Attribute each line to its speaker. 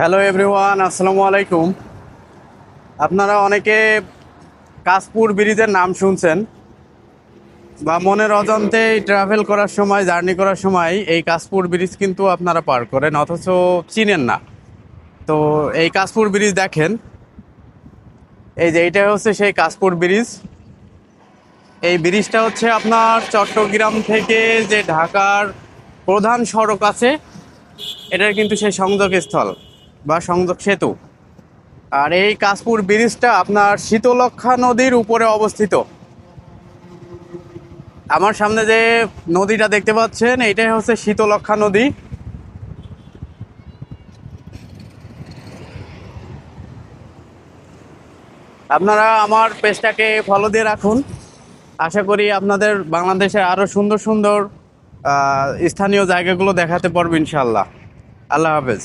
Speaker 1: Hello everyone আসসালামু আলাইকুম আপনারা অনেকে কাশপুর ব্রিজের নাম শুনছেন বা মনের অজান্তে ট্রাভেল করার সময় জার্নি করার সময় এই কাশপুর ব্রিজ কিন্তু আপনারা পার করেন, অথচ চিনেন না। তো এই কাশপুর ব্রিজ দেখেন। এই যে এইটা হচ্ছে সেই কাশপুর ব্রিজ। এই ব্রিজটা হচ্ছে আপনার চট্টগ্রাম থেকে যে ঢাকার প্রধান সড়ক আছে, এটার কিন্তু সেই সংযোগস্থল। বা সংযোগ সেতু। আর এই কাশপুর ব্রিজটা আপনার শীতলক্ষা নদীর উপরে অবস্থিত। আমার সামনে যে নদীটা দেখতে পাচ্ছেন, এটাই হচ্ছে শীতলক্ষা নদী। আপনারা আমার পেজটাকে ফলো দিয়ে রাখুন। আশা করি আপনাদের বাংলাদেশের আরও সুন্দর সুন্দর স্থানীয় জায়গাগুলো দেখাতে পারব ইনশাল্লাহ আল্লাহ হাফেজ।